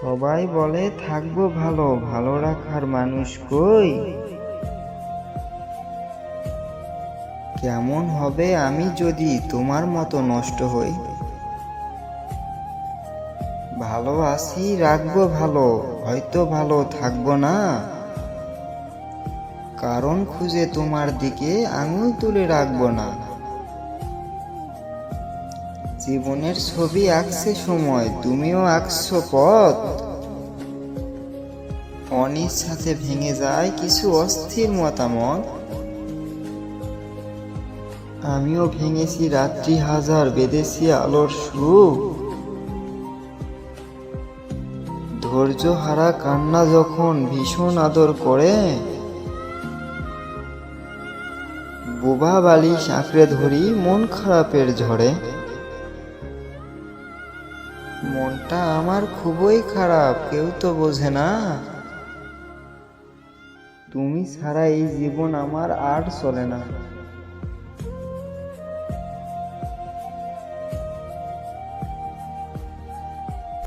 সবাই বলে, থাকব ভালো ভালো রাখার মানুষ কই? কেমন হবে আমি যদি তোমার মতো নষ্ট হই? ভালো আছি রাখব ভালো, হয়তো ভালো থাকব না। কারণ খুঁজে তোমার দিকে আঙুল তুলে রাখব না। জীবনের ছবি আঁকছে সময়, তুমিও আঁকছো পথ। অনিচ্ছাতে ভেঙে যায় কিছু অস্থির মতামত। আমিও ভেঙেছি রাত্রি হাজার, বেঁধেছি আলোর সুখ ধৈর্য হারা কান্না যখন ভীষণ আদর করে বোবা বালিশ আঁকড়ে ধরি মন খারাপের ঝড়ে। মনটা আমার খুবই খারাপ, কেউ তো বোঝে না। তুমি ছাড়া এই জীবন আমার আর চলে না।